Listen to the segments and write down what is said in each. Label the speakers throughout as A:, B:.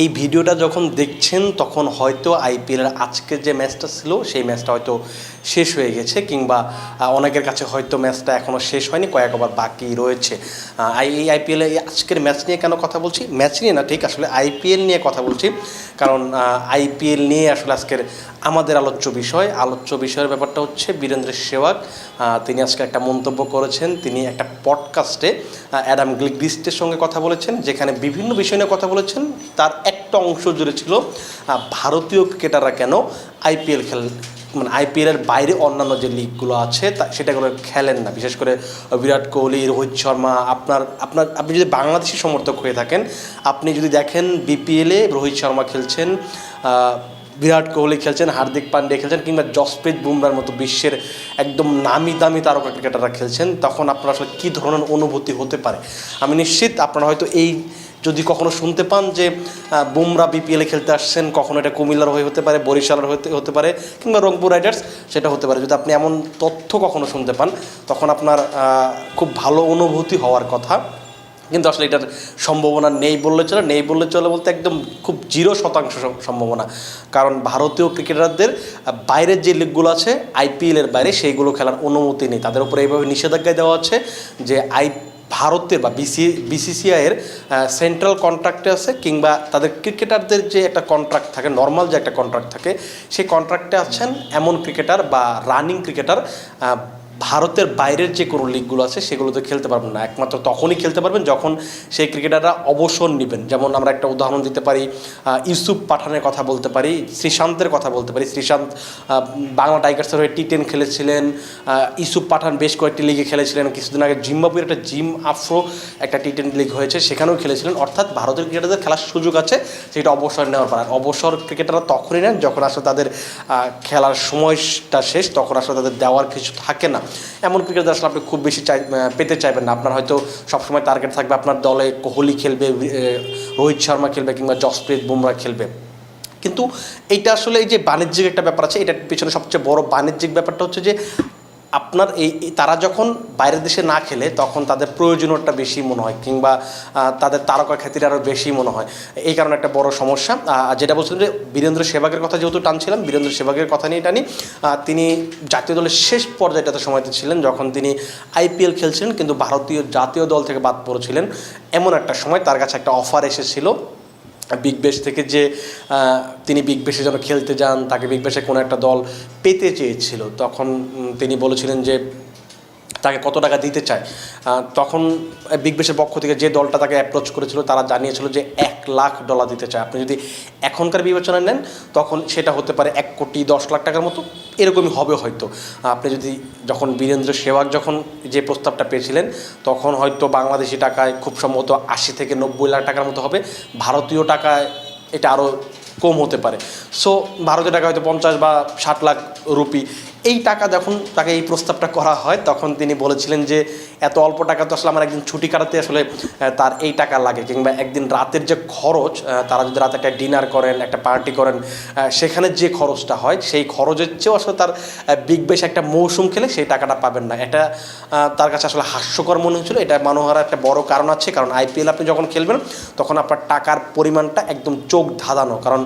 A: এই ভিডিওটা যখন দেখছেন, তখন হয়তো আইপিএলের আজকের যে ম্যাচটা ছিল, সেই ম্যাচটা হয়তো শেষ হয়ে গেছে, কিংবা অনেকের কাছে হয়তো ম্যাচটা এখনও শেষ হয়নি, কয়েক ওভার বাকি রয়েছে। এই আইপিএলে আজকের ম্যাচ নিয়ে কেন কথা বলছি? ম্যাচ নিয়ে না, ঠিক, আসলে আইপিএল নিয়ে কথা বলছি। কারণ আইপিএল নিয়ে আসলে আজকের আমাদের আলোচ্য বিষয়। আলোচ্য বিষয়ের ব্যাপারটা হচ্ছে বীরেন্দ্র সেওয়াগ তিনি আজকে একটা মন্তব্য করেছেন। তিনি একটা পডকাস্টে অ্যাডাম গ্লিগ্রিস্টের সঙ্গে কথা বলেছেন, যেখানে বিভিন্ন বিষয় নিয়ে কথা বলেছেন। তার একটা অংশ জুড়ে ছিল ভারতীয় ক্রিকেটাররা কেন আইপিএল খেল মানে আইপিএলের বাইরে অন্যান্য যে লিগগুলো আছে, তা সেটাগুলো খেলেন না? বিশেষ করে বিরাট কোহলি, রোহিত শর্মা, আপনার আপনার, আপনি যদি বাংলাদেশি সমর্থক হয়ে থাকেন, আপনি যদি দেখেন বিপিএলে রোহিত শর্মা খেলছেন বিরাট কোহলি খেলছেন, হার্দিক পান্ডে খেলছেন, কিংবা জসপ্রীত বুমরার মতো বিশ্বের একদম নামি দামি তারকা ক্রিকেটাররা খেলছেন, তখন আপনার আসলে কী ধরনের অনুভূতি হতে পারে? আমি নিশ্চিত আপনারা হয়তো এই যদি কখনো শুনতে পান যে বুমরা বিপিএলে খেলতে আসছেন, কখনো এটা কুমিল্লার হয়ে হতে পারে, বরিশালের হতে হতে পারে, কিংবা রংপুর রাইডার্স, সেটা হতে পারে। যদি আপনি এমন তথ্য কখনো শুনতে পান, তখন আপনার খুব ভালো অনুভূতি হওয়ার কথা। কিন্তু আসলে এটার সম্ভাবনা নেই বললে চলে, নেই বললে চলে বলতে একদম খুব জিরো শতাংশ সম্ভাবনা। কারণ ভারতীয় ক্রিকেটারদের বাইরের যে লিগগুলো আছে আইপিএলের বাইরে, সেইগুলো খেলার অনুমতি নেই। তাদের উপরে এইভাবে নিষেধাজ্ঞা দেওয়া আছে যে আই ভারতের বা বিসি, বিসিসিআইয়ের সেন্ট্রাল কন্ট্রাক্টে আছে কিংবা তাদের ক্রিকেটারদের যে একটা কন্ট্রাক্ট থাকে নর্মাল যে একটা কন্ট্রাক্ট থাকে, সেই কন্ট্রাক্টে আছেন এমন ক্রিকেটার বা রানিং ক্রিকেটার ভারতের বাইরের যে কোনো লিগগুলো আছে, সেগুলোতে খেলতে পারবেন না। একমাত্র তখনই খেলতে পারবেন যখন সেই ক্রিকেটাররা অবসর নেবেন। যেমন আমরা একটা উদাহরণ দিতে পারি ইউসুফ পাঠানের কথা বলতে পারি, শ্রীশান্তের কথা বলতে পারি। শ্রীশান্ত বাংলা টাইগার্সের হয়ে টি টেন খেলেছিলেন ইউসুফ পাঠান বেশ কয়েকটি লিগে খেলেছিলেন। কিছুদিন আগে জিম্বাবুয়ের একটা জিম আফ্রো একটা টি টেন লিগ হয়েছে, সেখানেও খেলেছিলেন। অর্থাৎ ভারতের ক্রিকেটারদের খেলার সুযোগ আছে, সেটা অবসর নেওয়ার পর অবসর ক্রিকেটাররা তখনই নেন যখন আসলে তাদের খেলার সময়টা শেষ, তখন আসলে তাদের দেওয়ার কিছু থাকে না। এমন ক্রিকেটার আসলে আপনি খুব বেশি চাই পেতে চাইবেন না। আপনার হয়তো সবসময় টার্গেট থাকবে আপনার দলে কোহলি খেলবে রোহিত শর্মা খেলবে কিংবা জসপ্রীত বুমরা খেলবে। কিন্তু এইটা আসলে এই যে বাণিজ্যিক একটা ব্যাপার আছে, এটার পিছনে সবচেয়ে বড় বাণিজ্যিক ব্যাপারটা হচ্ছে যে আপনার এই তারা যখন বাইরের দেশে না খেলে, তখন তাদের প্রয়োজনীয়তা বেশি মনে হয়, কিংবা তাদের তারকা খ্যাতির আরও বেশি মনে হয়। এই কারণে একটা বড় সমস্যা। যেটা বলছিলাম যে, বীরেন্দ্র সেবাগের কথা যেহেতু টানছিলাম, বীরেন্দ্র সেবাগের কথা নিয়ে টানি তিনি জাতীয় দলের শেষ পর্যায়টাতে সময়তে ছিলেন, যখন তিনি আইপিএল খেলছিলেন, কিন্তু ভারতীয় জাতীয় দল থেকে বাদ পড়েছিলেন। এমন একটা সময় তার কাছে একটা অফার এসেছিল। বিগ বেশ থেকে যে তিনি বিগ বেশে যেন খেলতে যান, তাকে বিগ বেশে কোনো একটা দল পেতে চেয়েছিল। তখন তিনি বলেছিলেন যে তাকে কত টাকা দিতে চায়। তখন বিগ বেশের পক্ষ থেকে যে দলটা তাকে অ্যাপ্রোচ করেছিল, তারা জানিয়েছিল যে এক লাখ ডলার দিতে চায়। আপনি যদি এখনকার বিবেচনা নেন, তখন সেটা হতে পারে এক কোটি দশ লাখ টাকার মতো। এরকমই হবে হয়তো। আপনি যদি যখন বীরেন্দ্র সেবাগ যখন যে প্রস্তাবটা পেয়েছিলেন, তখন হয়তো বাংলাদেশি টাকায় খুব সম্ভবত আশি থেকে নব্বই লাখ টাকার মতো হবে। ভারতীয় টাকায় এটা আরও কম হতে পারে। সো ভারতীয় টাকা হয়তো পঞ্চাশ বা ষাট লাখ রুপি এই টাকা যখন তাকে এই প্রস্তাবটা করা হয়, তখন তিনি বলেছিলেন যে, এত অল্প টাকা তো আসলে আমার একদিন ছুটি কাটাতে আসলে তার এই টাকা লাগে। কিংবা একদিন রাতের যে খরচ তারা যদি রাতে একটা ডিনার করেন, একটা পার্টি করেন সেখানে যে খরচটা হয়, সেই খরচের চেয়েও আসলে তার বিগ বেশ একটা মৌসুম খেলে সেই টাকাটা পাবেন না। এটা তার কাছে আসলে হাস্যকর মনে হয়েছিল। এটা মনোহরার একটা বড় কারণ আছে, কারণ আইপিএল আপনি যখন খেলবেন, তখন আপনার টাকার পরিমাণটা একদম চোখ ধাঁধানো। কারণ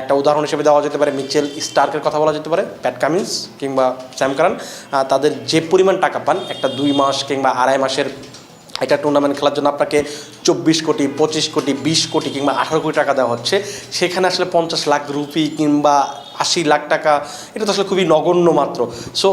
A: একটা উদাহরণ হিসেবে দেওয়া যেতে পারে, মিচেল স্টার্কের কথা বলা যেতে পারে, প্যাট কামিন্স কিংবা স্যাম কারান আহ, তাদের যে পরিমাণ টাকা পান একটা দুই মাস কিংবা আড়াই মাসের একটা টুর্নামেন্ট খেলার জন্য আপনাকে চব্বিশ কোটি পঁচিশ কোটি বিশ কোটি কিংবা আঠারো কোটি টাকা দেওয়া হচ্ছে। সেখানে আসলে পঞ্চাশ লাখ রুপি কিংবা আশি লাখ টাকা এটা তো আসলে খুবই নগণ্য মাত্র। সো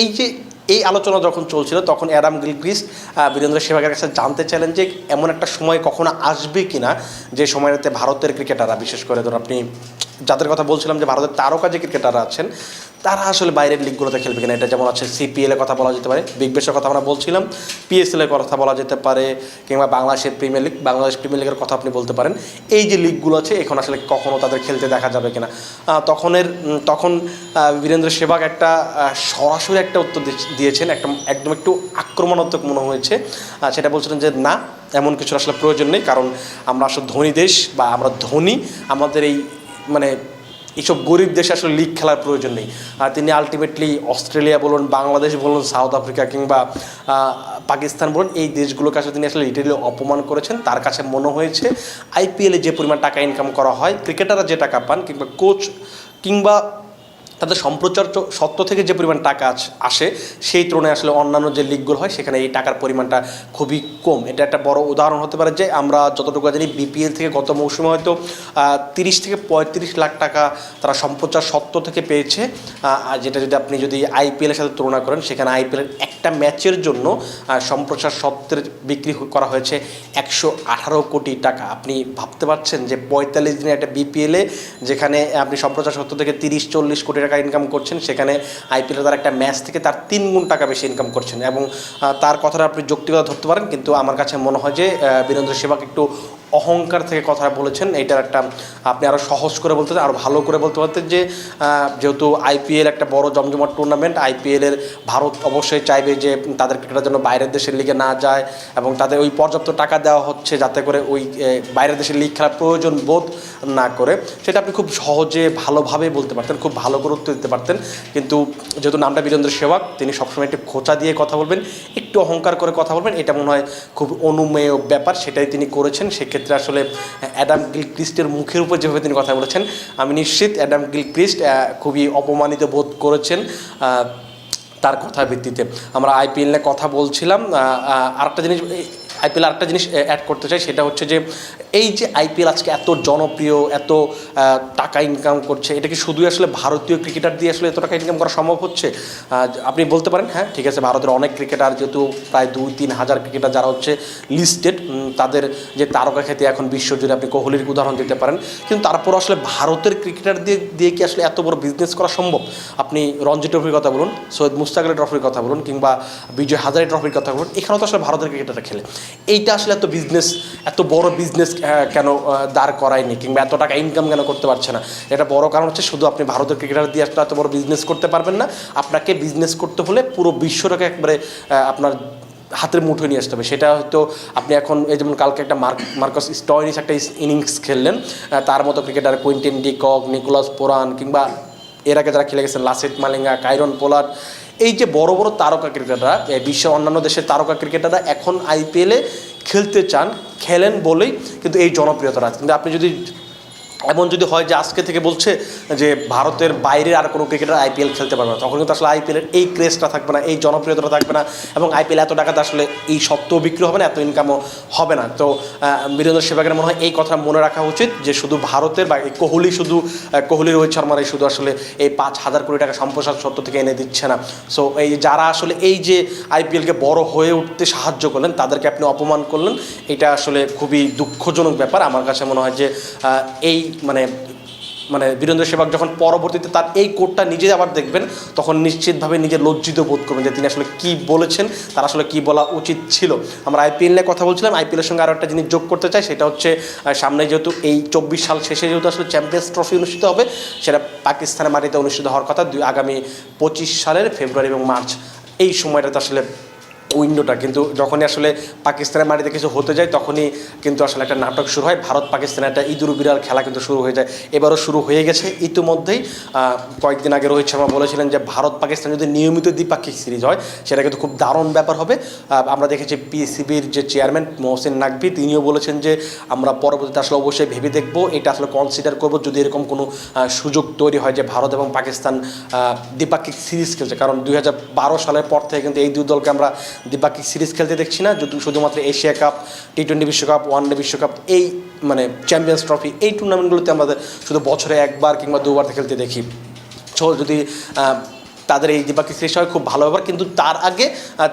A: এই যে এই আলোচনা যখন চলছিল তখন অ্যাডাম গিলক্রিস্ট আহ, বীরেন্দ্র সেবাগের কাছে জানতে চাইলেন যে এমন একটা সময় কখনো আসবে কিনা যে সময়টাতে ভারতের ক্রিকেটাররা বিশেষ করে ধরুন আপনি যাদের কথা বলছিলাম যে ভারতের তারকা যে ক্রিকেটাররা আছেন তারা আসলে বাইরের লিগগুলোতে খেলবে কিনা, এটা যেমন আছে সিপিএলের কথা বলা যেতে পারে বিগ বেশের কথা আমরা বলছিলাম পিএসএল এর কথা বলা যেতে পারে, কিংবা বাংলাদেশের প্রিমিয়ার লিগ বাংলাদেশ প্রিমিয়ার লিগের কথা আপনি বলতে পারেন, এই যে লিগগুলো আছে, এখন আসলে কখনো তাদের খেলতে দেখা যাবে কিনা। তখনের তখন বীরেন্দ্র সেবাগ একটা সরাসরি একটা উত্তর দিয়েছেন, একটা, একদম একটু আক্রমণাত্মক মনে হয়েছে। সেটা বলছিলেন যে, না, এমন কিছু আসলে প্রয়োজন নেই, কারণ আমরা আসলে ধনী দেশ বা আমরা ধনী, আমাদের এই মানে এইসব গরিব দেশে আসলে লিগ খেলার প্রয়োজন নেই। আর তিনি আলটিমেটলি অস্ট্রেলিয়া বলুন, বাংলাদেশ বলুন, সাউথ আফ্রিকা কিংবা পাকিস্তান বলুন, এই দেশগুলোর কাছে তিনি আসলে লিটারেলি অপমান করেছেন। তার কাছে মনে হয়েছে আইপিএলে যে পরিমাণ টাকা ইনকাম করা হয় ক্রিকেটাররা যে টাকা পান কিংবা কোচ কিংবা তাদের সম্প্রচার সত্ত্ব থেকে যে পরিমাণ টাকা আসে, সেই তুলনায় আসলে অন্যান্য যে লিগগুলো হয়, সেখানে এই টাকার পরিমাণটা খুবই কম। এটা একটা বড় উদাহরণ হতে পারে যে, আমরা যতটুকু জানি বিপিএল থেকে গত মৌসুমে হয়তো তিরিশ থেকে পঁয়ত্রিশ লাখ টাকা তারা সম্প্রচার সত্ত্ব থেকে পেয়েছে। যেটা যদি আপনি যদি আইপিএলের সাথে তুলনা করেন, সেখানে আইপিএলের একটা ম্যাচের জন্য সম্প্রচার সত্ত্বের বিক্রি করা হয়েছে একশো আঠারো কোটি টাকা। আপনি ভাবতে পারছেন যে পঁয়তাল্লিশ দিনে একটা বিপিএলে, যেখানে আপনি সম্প্রচার সত্ত্ব থেকে তিরিশ, চল্লিশ কোটি টাকা ইনকাম করছেন, সেখানে আইপিএলে তার একটা ম্যাচ থেকে তার তিন গুণ টাকা বেশি ইনকাম করছেন। এবং তার কথাটা আপনি যৌক্তিকতা ধরতে পারেন, কিন্তু আমার কাছে মনে হয় যে বীরেন্দ্র সেবাক একটু অহংকার থেকে কথা বলেছেন এইটার একটা আপনি আরও সহজ করে বলতে আরও ভালো করে বলতে পারতেন যে যেহেতু আইপিএল একটা বড় জমজমাট টুর্নামেন্ট আইপিএলের ভারত অবশ্যই চাইবে যে তাদের ক্রিকেটার যেন বাইরের দেশের লিগে না যায় এবং তাদের ওই পর্যাপ্ত টাকা দেওয়া হচ্ছে যাতে করে ওই বাইরের দেশের লিগ খেলার প্রয়োজন বোধ না করে, সেটা আপনি খুব সহজে ভালোভাবে বলতে পারতেন, খুব ভালো করে উত্তর দিতে পারতেন। কিন্তু যেহেতু নামটা বীরেন্দ্র সেবক তিনি সবসময় একটু খোঁচা দিয়ে কথা বলবেন, একটু অহংকার করে কথা বলবেন, এটা মনে হয় খুব অনুমেয় ব্যাপার, সেটাই তিনি করেছেন, সেক্ষেত্রে আসলে অ্যাডাম গিল ক্রিস্টের মুখের উপর যেভাবে তিনি কথা বলেছেন আমি নিশ্চিত অ্যাডাম গিল ক্রিস্ট আহ, খুবই অপমানিত বোধ করেছেন তার কথা ভিত্তিতে। আমরা আইপিএল নিয়ে কথা বলছিলাম আরেকটা জিনিস আইপিএল আরেকটা জিনিস অ্যাড করতে চাই, সেটা হচ্ছে যে, এই যে আইপিএল আজকে এত জনপ্রিয়, এত টাকা ইনকাম করছে, এটা কি শুধুই আসলে ভারতীয় ক্রিকেটার দিয়ে আসলে এত টাকা ইনকাম করা সম্ভব হচ্ছে? আপনি বলতে পারেন হ্যাঁ ঠিক আছে, ভারতের অনেক ক্রিকেটার যেহেতু প্রায় দুই, তিন হাজার ক্রিকেটার যারা হচ্ছে লিস্টেড তাদের যে তারকা খ্যাতি এখন বিশ্বজুড়ে আপনি কোহলির উদাহরণ দিতে পারেন, কিন্তু তারপর আসলে ভারতের ক্রিকেটার দিয়ে দিয়ে কি আসলে এত বড় বিজনেস করা সম্ভব? আপনি রঞ্জি ট্রফির কথা বলুন, সৈয়দ মুস্তাক ট্রফির কথা বলুন, কিংবা বিজয় হাজারি ট্রফির কথা বলুন, এখানেও তো আসলে ভারতের ক্রিকেটাররা খেলে। এইটা আসলে এত বিজনেস এত বড় বিজনেস কেন দাঁড় করায়নি কিংবা এত টাকা ইনকাম কেন করতে পারছে না? এটা বড় কারণ হচ্ছে শুধু আপনি ভারতের ক্রিকেটার দিয়ে আসলে এত বড় বিজনেস করতে পারবেন না। আপনাকে বিজনেস করতে হলে পুরো বিশ্বটাকে একবারে আপনার হাতের মুঠোয় নিয়ে আসতে হবে। সেটা হয়তো আপনি এখন, এই যেমন কালকে একটা মার্ক, মার্কস স্টয়নিস একটা ইনিংস খেললেন তার মতো cricketer Quinton de Kock, Nicholas Pooran কিংবা এর আগে যারা খেলে গেছেন লাসিত মালিঙ্গা, কাইরন পোলার এই যে বড় বড় তারকা ক্রিকেটাররা বিশ্বের অন্যান্য দেশের তারকা ক্রিকেটাররা এখন আইপিএলে খেলতে চান, খেলেন বলেই কিন্তু এই জনপ্রিয়তাটা। কিন্তু আপনি যদি এমন যদি হয় যে আজকে থেকে বলছে যে ভারতের বাইরের আর কোনো ক্রিকেটার আইপিএল খেলতে পারবে না, তখন কিন্তু আসলে আইপিএলের এই ক্রেজটা থাকবে না, এই জনপ্রিয়তাটা থাকবে না এবং আইপিএল এত টাকাতে আসলে এই সত্ত্বেও বিক্রি হবে না, এত ইনকামও হবে না। তো বীরেন্দ্র সেবাগের মনে হয় এই কথা মনে রাখা উচিত যে শুধু ভারতের বা এই কোহলি শুধু কোহলি রোহিত শর্মারাই শুধু আসলে এই পাঁচ হাজার কোটি টাকা সম্প্রসার সত্ত্ব থেকে এনে দিচ্ছে না। সো এই যারা আসলে এই যে আইপিএলকে বড় হয়ে উঠতে সাহায্য করলেন, তাদেরকে আপনি অপমান করলেন, এটা আসলে খুবই দুঃখজনক ব্যাপার। আমার কাছে মনে হয় যে এই মানে মানে বীরেন্দ্র সেবক যখন পরবর্তীতে তার এই কোডটা নিজে আবার দেখবেন, তখন নিশ্চিতভাবে নিজে লজ্জিত বোধ করবেন যে তিনি আসলে কি বলেছেন, তার আসলে কি বলা উচিত ছিল। আমরা আইপিএল নিয়ে কথা বলছিলাম আইপিএলের সঙ্গে আরও একটা জিনিস যোগ করতে চাই, সেটা হচ্ছে সামনে যেহেতু এই চব্বিশ সাল শেষে যেহেতু আসলে চ্যাম্পিয়ন্স ট্রফি অনুষ্ঠিত হবে, সেটা পাকিস্তানের মাটিতে অনুষ্ঠিত হওয়ার কথা, দুই আগামী পঁচিশ সালের ফেব্রুয়ারি এবং মার্চ, এই সময়টাতে আসলে উইন্ডোটা, কিন্তু যখনই আসলে পাকিস্তানের মাটিতে কিছু হতে যায়, তখনই কিন্তু আসলে একটা নাটক শুরু হয়। ভারত পাকিস্তানের একটা ইঁদুর বিড়াল খেলা কিন্তু শুরু হয়ে যায়। এবারও শুরু হয়ে গেছে। ইতিমধ্যেই কয়েকদিন আগে রোহিত শর্মা বলেছিলেন যে ভারত পাকিস্তান যদি নিয়মিত দ্বিপাক্ষিক সিরিজ হয়, সেটা কিন্তু খুব দারুণ ব্যাপার হবে। আমরা দেখেছি পিসিবির যে চেয়ারম্যান মহসিন নাকভি তিনিও বলেছেন যে, আমরা পরবর্তীতে আসলে অবশ্যই ভেবে দেখব। এটা আসলে কনসিডার করব যদি এরকম কোনো সুযোগ তৈরি হয় যে, ভারত এবং পাকিস্তান দ্বিপাক্ষিক সিরিজ খেলছে। কারণ দু হাজার বারো সালের পর থেকে কিন্তু এই দুই দলকে আমরা দ্বিপাক্ষিক সিরিজ খেলতে দেখছি না, যদি শুধুমাত্র এশিয়া কাপ টি টোয়েন্টি বিশ্বকাপ ওয়ান ডে বিশ্বকাপ, এই মানে চ্যাম্পিয়ন্স ট্রফি এই টুর্নামেন্টগুলোতে আমাদের শুধু বছরে একবার কিংবা দুবার খেলতে দেখি। সো যদি তাদের এই দ্বিপাক্ষিক সিরিজ হয় খুব ভালো ব্যাপার কিন্তু তার আগে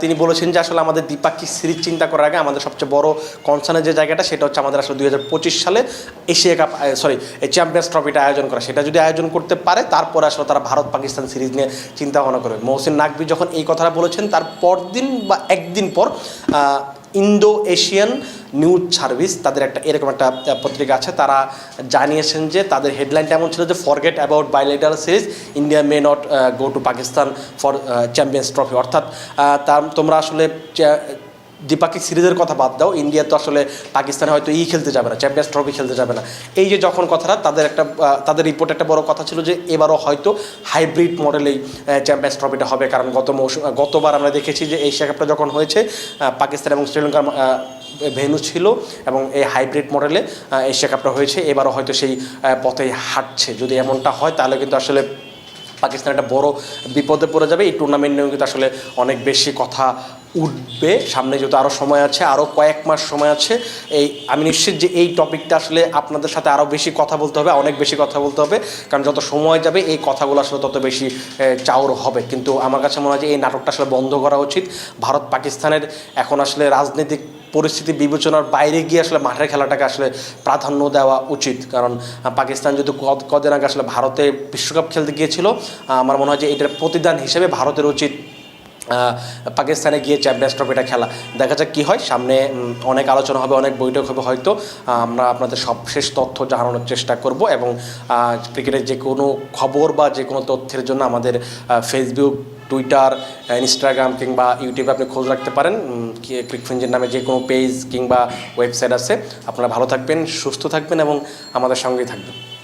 A: তিনি বলেছেন যে আসলে আমাদের দ্বিপাক্ষিক সিরিজ চিন্তা করার আগে আমাদের সবচেয়ে বড় কনসার্নের যে জায়গাটা, সেটা হচ্ছে আমাদের আসলে দুই হাজার পঁচিশ সালে এশিয়া কাপ সরি চ্যাম্পিয়ন্স ট্রফিটা আয়োজন করা। সেটা যদি আয়োজন করতে পারে, তারপরে আসলে তারা ভারত পাকিস্তান সিরিজ নিয়ে চিন্তা ভাবনা করবে। মহসিন নাকবি যখন এই কথাটা বলেছেন, তার পরদিন বা একদিন পর ইন্দো এশিয়ান নিউজ সার্ভিস, তাদের একটা এরকম একটা পত্রিকা আছে, তারা জানিয়েছেন যে তাদের হেডলাইনটা এমন ছিল যে forget about bilateral series India may not go to Pakistan for champions trophy অর্থাৎ তোমরা আসলে দ্বিপাক্ষিক সিরিজের কথা বাদ দাও। ইন্ডিয়া তো আসলে পাকিস্তানে হয়তো ই খেলতে যাবে না চ্যাম্পিয়ন্স ট্রফি খেলতে যাবে না। এই যে যখন কথাটা, তাদের একটা তাদের রিপোর্টে একটা বড় কথা ছিল যে এবারও হয়তো হাইব্রিড মডেলেই চ্যাম্পিয়ন্স ট্রফিটা হবে। কারণ গত মৌসুম গতবার আমরা দেখেছি যে এশিয়া কাপটা যখন হয়েছে পাকিস্তান এবং শ্রীলঙ্কার ভেন্যু ছিল এবং এই হাইব্রিড মডেলে এশিয়া কাপটা হয়েছে। এবারও হয়তো সেই পথেই হাঁটছে। যদি এমনটা হয়, তাহলে কিন্তু আসলে পাকিস্তান একটা বড় বিপদে পড়ে যাবে। এই টুর্নামেন্ট নিয়েও কিন্তু আসলে অনেক বেশি কথা উঠবে। সামনে যেহেতু আরও সময় আছে আরও কয়েক মাস সময় আছে, এই আমি নিশ্চিত যে এই টপিকটা আসলে আপনাদের সাথে আরও বেশি কথা বলতে হবে, অনেক বেশি কথা বলতে হবে, কারণ যত সময় যাবে এই কথাগুলো আসলে তত বেশি চাউর হবে। কিন্তু আমার কাছে মনে হয় যে এই নাটকটা আসলে বন্ধ করা উচিত। ভারত পাকিস্তানের এখন আসলে রাজনৈতিক পরিস্থিতি বিবেচনার বাইরে গিয়ে আসলে মাঠের খেলাটাকে আসলে প্রাধান্য দেওয়া উচিত। কারণ পাকিস্তান কদ- কদিন আগে আসলে ভারতে বিশ্বকাপ খেলতে গিয়েছিল আমার মনে হয় যে এটার প্রতিদান হিসেবে ভারতের উচিত পাকিস্তানে গিয়ে চ্যাম্পিয়ন্স ট্রফিটা খেলা। দেখা যাক কী হয়। সামনে অনেক আলোচনা হবে, অনেক বৈঠক হবে হয়তো। আমরা আপনাদের সবশেষ তথ্য জানানোর চেষ্টা করব এবং ক্রিকেটের যে কোনো খবর বা যে কোনো তথ্যের জন্য আমাদের ফেসবুক টুইটার ইনস্টাগ্রাম কিংবা ইউটিউবে আপনি খোঁজ রাখতে পারেন। ক্রিকফিঞ্জের নামে যে কোনো পেজ কিংবা ওয়েবসাইট আছে। আপনারা ভালো থাকবেন, সুস্থ থাকবেন এবং আমাদের সঙ্গেই থাকবেন।